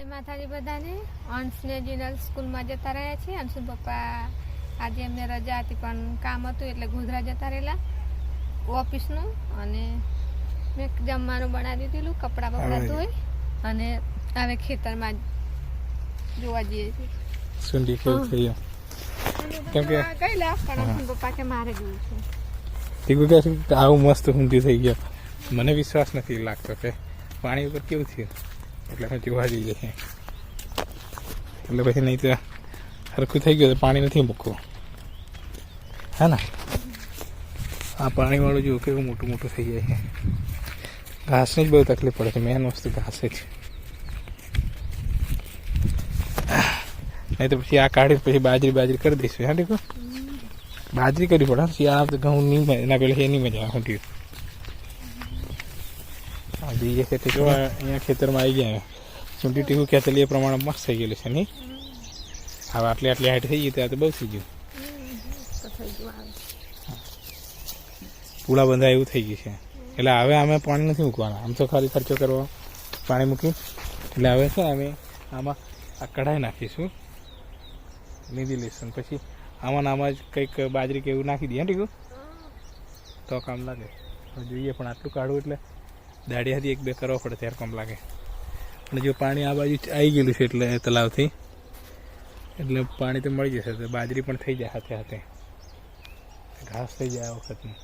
જય માતાજી બધાને. અંશને જનરલ સ્કૂલમાં જતા રહ્યા છીએ. અંશુ પપ્પા આજે એમને રજા હતી પણ કામ હતું એટલે ગોધરા જતા રહેલા ઓફિસનું. અને મેં જમવાનું બનાવી દીધેલું કપડાં બપડા ધોઈ અને હવે ખેતરમાં જોવા જઈએ છીએ. કેમ કે- ગયેલા પણ અંશુ પપ્પા કે મારે જોવું છે. આવું મસ્ત ઊંધી થઈ ગયો. મને વિશ્વાસ નથી લાગતો કે પાણી ઉપર કેવું થયું? એટલે અમે જોવા જઈએ છીએ એટલે પછી નહીં તો સરખું થઈ ગયું તો પાણી નથી મૂકવું હે ને આ પાણીવાળું જુઓ કેવું મોટું મોટું થઈ જાય છે ઘાસની જ બહુ તકલીફ પડે છે મેન વસ્તુ ઘાસ જ નહીં તો પછી આ કાઢી પછી બાજરી બાજરી કરી દઈશું હા ટીકુ બાજરી કરવી પડે ને. શિયાળા તો ઘઉં નહીં મળે એના પેલા એ નહીં મજા આવે ઊંધિયું બીજે ખેતી જો અહીંયા ખેતરમાં આવી ગયા. ચૂંટી ટીકું કહેતા એ પ્રમાણે મસ્ત થઈ ગયેલું છે નહીં? હવે આટલી આટલી હાઈટ થઈ ગઈ ત્યાં તો બહુ થઈ ગયું. પૂળા બંધા એવું થઈ ગયું છે. એટલે હવે અમે પાણી નથી મૂકવાના. આમ તો ખાલી ખર્ચો કરવો પાણી મૂકી એટલે હવે છે અમે આમાં આ કઢાઈ નાખીશું. લીધી લઈશું પછી આમાં આમાં જ કંઈક બાજરી કે એવું નાખી દઈએ ટીકું? તો કામ લાગે. જોઈએ પણ આટલું કાઢવું એટલે દાડી હાથી એક બે કરવો પડે ત્યારે કોમ લાગે. અને જો પાણી આ બાજુ આવી ગયેલું છે એટલે તલાવથી, એટલે પાણી તો મળી જશે, તો બાજરી પણ થઈ જાય હાથે હાથે. ઘાસ થઈ જાય આ વખતની.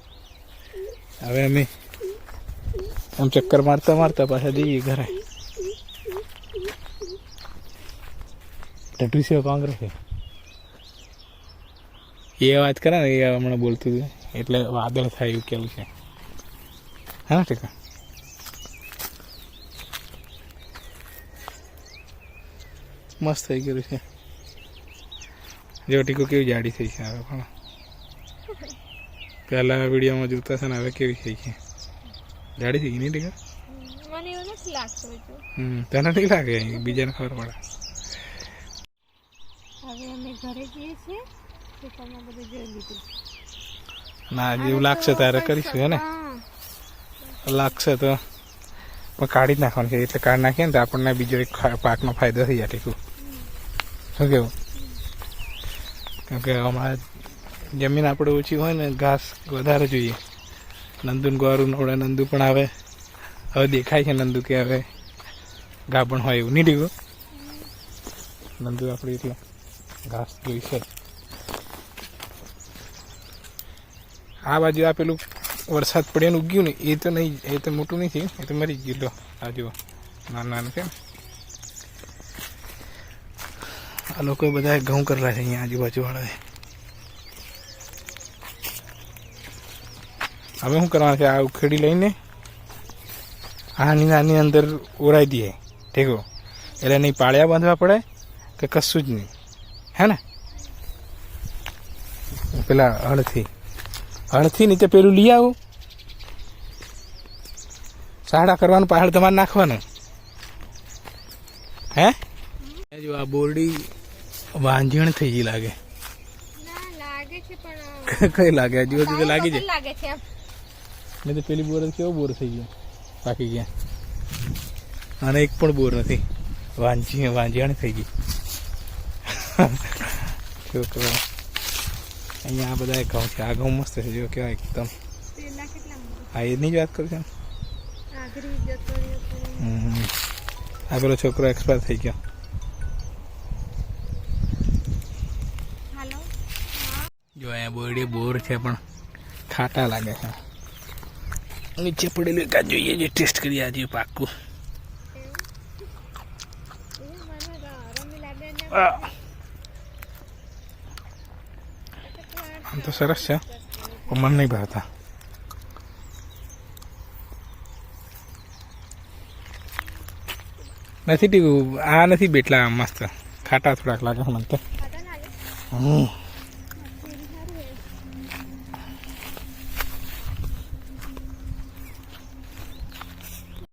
હવે અમે આમ ચક્કર મારતા મારતા પાછા જઈએ ઘરે. કોંગ્રેસ છે એ વાત કરે ને, એ હમણાં બોલતું હતું. એટલે વાદળ થાય એવું કેવું છે. હા, ઠીક. મસ્ત થઈ ગયું છે. જો ટીકો કેવી જાડી થઈ છે હવે પણ. પહેલા વિડીયોમાં જોતા છે ને હવે કેવી થઈ છે. જાડી થઈ ગઈ નહીં ટીકા? હમ તને નહીં લાગે? બીજાને ખબર પડે. હવે અમે ઘરે જઈએ છીએ ખેતરમાં બધું જોઈ લીધું. ના જેવું લાગશે ત્યારે કરીશું હે ને? લાગશે તો. પણ કાઢી જ નાખવાનું છે એટલે કાઢી નાખીએ ને તો આપણને બીજો એક પાકનો ફાયદો થઈ જાય ટીકું. શું કેવું? કેમ કે અમારે જમીન આપણે ઓછી હોય ને, ઘાસ વધારે જોઈએ. નંદુ ને ગોરું નવડે નંદુ પણ આવે. હવે દેખાય છે નંદુ કે હવે ગાભણ હોય એવું. નહીં ડીગું નંદુ આપણે એટલે ઘાસ જોઈશે છે. આ બાજુ આ પેલું વરસાદ પડ્યાનું ઉગ્યું ને, એ તો નહીં, એ તો મોટું નહીં થયું. એ તો મરી ગયું. લો, આ જુઓ. નાના નાના છે ને. આ લોકો બધા ઘઉં કરેલા છે અહીંયા આજુબાજુ વાળાએ હવે શું કરવાનું છે? આ ઉખેડી લઈને આની નાની અંદર ઓરાઈ દઈએ. ઠેકો? એટલે નહીં પાળિયા બાંધવા પડે કે કશું જ નહીં. હે ને? પેલા હળથી. હળથી નીચે પેલું લઈ આવું. સાડા કરવાનું પાછળ તમારે નાખવાનું. હે? જો આ બોરડી વાંજણ થઈ ગઈ લાગે. કઈ લાગે? હજુ હજુ તો લાગી જાય. મેં નહીં તો પેલી બોર કેવો બોર થઈ ગયો. પાકી ગયા અને એક પણ બોર નથી. વાંજી વાંજણ થઈ ગઈ. છોકરો અહીંયા આ બધા ઘઉં છે. આ ઘઉં મસ્ત છે. જો કેવા એકદમ? આ એની જ વાત કરું છું. આ પેલો છોકરો એક્સપાયર થઈ ગયો હાલો જો અહીંયા બોરડી બોર છે પણ ખાટા લાગે છે. નીચે પડેલું એકાદ જોઈએ જે ટેસ્ટ કરી આજે પાકું. આમ તો સરસ છે. પણ મને નહીં ભાવતા. નથી ટીવું આ નથી બેટલા મસ્ત. ખાટા થોડાક લાગે છે મને તો. હમ.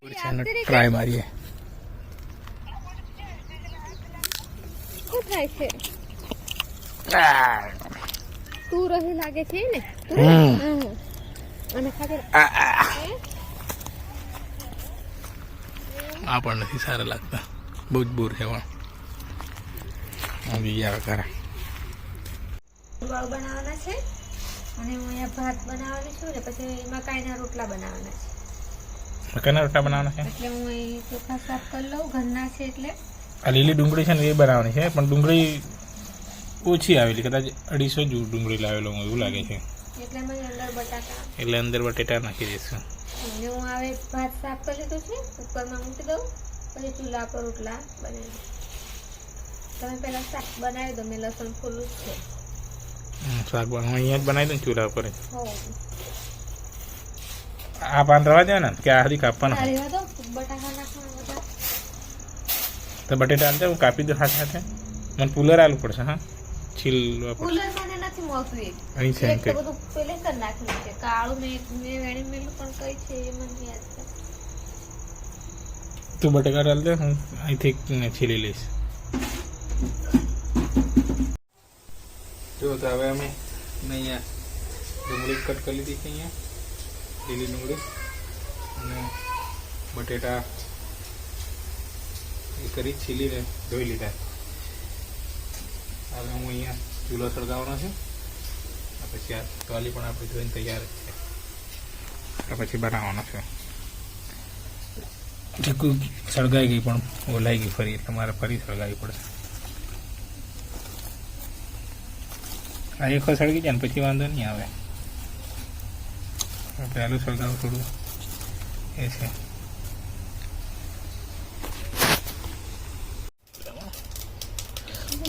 પેલી સારું હે. ટ્રાય મારીએ. તું રહી લાગે છે ને? આ પણ નથી સારા લાગતા. બહુ જ બોર છે પણ. આવે ખરા બનાવવાના છે. અને હું અહીંયા ભાત બનાવવાની છું ને પછી મકાઈના રોટલા બનાવવાના છે. મકાઈના રોટલા બનાવવાના છે? એટલે હું અહીં ચોખા સાફ કરી લઉં ઘરના છે એટલે. આ લીલી ડુંગળી છે ને એ બનાવવાની છે પણ ડુંગળી ઓછી આવેલી કદાચ અઢીસો જ ડુંગળી લાવેલો હું એવું લાગે છે. એટલે અંદર બટાકા. એટલે અંદર બટેટા નાખી દઈશું. અને હું હવે ભાત સાફ કરી લીધું છે કુકરમાં મૂકી દઉં પછી ચૂલા પર રોટલા બનાવી તમે પહેલાં શાક બનાવી દો મેં લસણ ફૂલું જ છે. શાક બન- હું અહીંયા જ બનાવી દઉં ચૂલા ઉપર જ. આ પાન રવા દે ને કે આ હજી કાપવાના તો બટેટા આલતે હું કાપી દઉં સાથે સાથે મને પુલર આલવું પડશે હા છીલવા પડશે કુલર અહીં છે તો કે બધું પેલે કરી નાખેલું છે કાળું મેં મેં વેણી મેલું પણ કઈ છે એ મને યાદ છે તું બટેકા ડાલ દે હું અહીંથી છીલી લઈશ જો તો હવે અમે મેં અહીંયા ડુંગળી કટ કરી લીધી છે અહીંયા લીલી ડુંગળી અને બટેટા, એ કરી છીલીને ધોઈ લીધા. હવે હું અહીંયા ચૂલો સળગાવવાનો છે પછી આ ટોલી પણ આપણે જોઈને તૈયાર છે. પછી બનાવવાનો છે. ઢીકું સળગાઈ ગઈ પણ ઓલાઈ ગઈ ફરી, એટલે મારે ફરી સળગાવી પડશે. આ એક સળગી જાય ને પછી વાંધો નહીં આવે. પહેલું સળગાવું થોડું એ છે.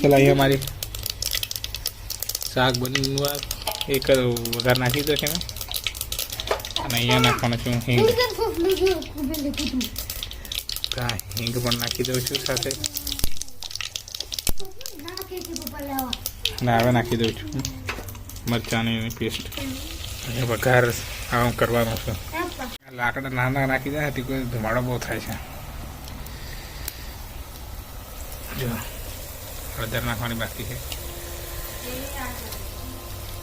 ચલો અહીંયા મારી શાક બનવા એક વઘાર નાખી દો છે મેં અને અહીંયા નાખવાનો છું હિંગ. હા હિંગ પણ નાખી દઉં છું સાથે. ના હવે નાખી દઉં છું. મરચાંની પેસ્ટ. અને વઘાર આમ કરવાનો છે. લાકડા નાના નાખી દે હતી કોઈ ધુમાડો બહુ થાય છે. જો, હળદર નાખવાની બાકી છે.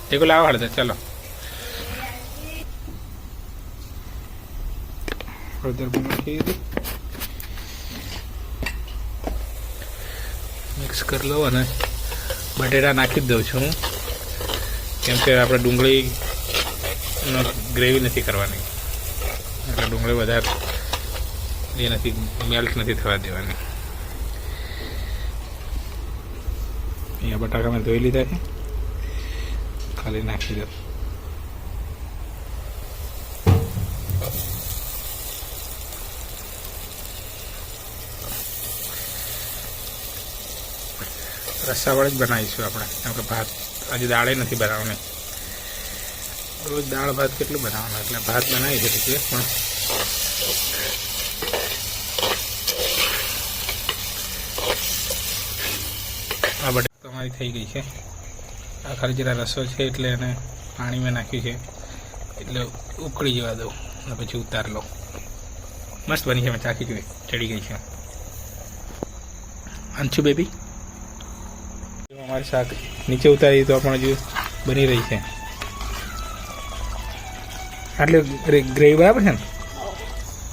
ટેકો લાવો હળદર, ચલો. હળદર નાખી મિક્સ કરી લઉં અને બટેટા નાખી જ દઉં છું કેમ કે આપણે ડુંગળી ગ્રેવી નથી કરવાની એટલે ડુંગળી વધારે એ નથી મેલ્ટ નથી થવા દેવાની અહીંયા બટાકા મેં ધોઈ લીધા છે ખાલી નાખી દઉં રસાવાળી જ બનાવીશું આપણે કેમ કે ભાત હજી દાળે નથી બનાવવાની રોજ દાળ ભાત કેટલું બનાવવાનું એટલે ભાત બનાવી શકીએ પણ આ બટાકા તમારી થઈ ગઈ છે. આ ખાલી જરા રસો છે એટલે એને પાણી મેં નાખ્યું છે. એટલે ઉકળી જવા દઉં, અને પછી ઉતાર લો મસ્ત બની છે, મેં ચાખી જોઈ ચડી ગઈ છે. અંશુ બેબી? અમારી શાક નીચે ઉતારી તો પણ હજુ બની રહી છે. આટલી ગ્રેવી બરાબર છે ને?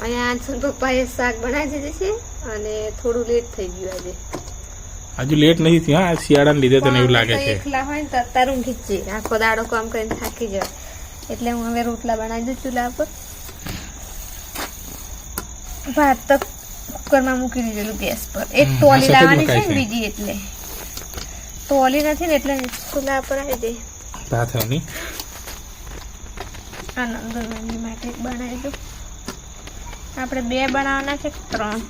અહીંયા અંશુન પપ્પાએ શાક બનાવી દીધું છે અને થોડું લેટ થઈ ગયું આજે. હજુ લેટ નથી થયું હા શિયાળાને લીધે તને એવું લાગે છે. એકલા હોય ને તો અત્યારે ઊંઘી જ આખો દાડો કામ કરીને થાકી જાય એટલે હું હવે રોટલા બનાવી દઉં ચૂલા પર ભાત તો કુકરમાં મૂકી દીધેલું ગેસ પર. એક ટોલી લાવવાની છે ને બીજી એટલે. ટોલી નથી ને એટલે ચૂલા પર આવી દે ભાત હવની આ નંદનવાની માટે બનાવી દઉં. આપણે બે બનાવવાના છે ત્રણ?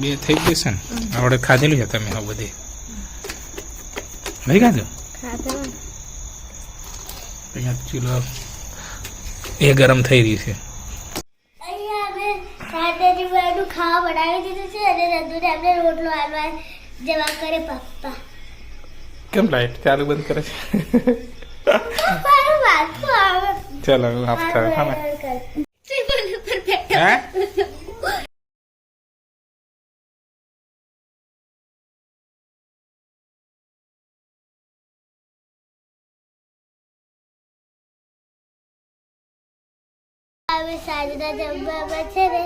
બે થઈ ગઈ છે ને? આપણે ખાધેલું છે તમે આ બધી. નહીં ખાધું? ખાધે અહીંયા ચૂલો એ ગરમ થઈ રહી છે. ખાવા બનાવી દીધું છે અને અમને રોટલો આલવા જવા કરે પપ્પા. કેમ લાઈટ ચાલુ બંધ કરે છે? આવે ચાલો આપ થાય હા ને ટેબલ ઉપર બેઠો સાંજના જમવામાં છે ને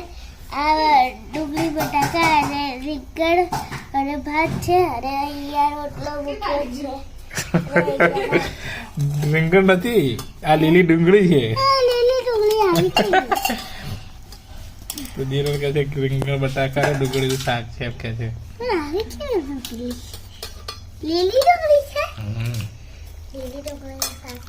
આ ડુંગળી બટાકા અને રીંગણ અને ભાત છે અને અહીંયા રોટલો મૂક્યો છે રીંગણ નથી આ લીલી ડુંગળી છે. તો ધીરજ કહે છે રીંગણ બટાકા અને ડુંગળીનું શાક છે એમ કે છે. ડુંગળી? લીલી ડુંગળી છે? લીલી ડુંગળી શાક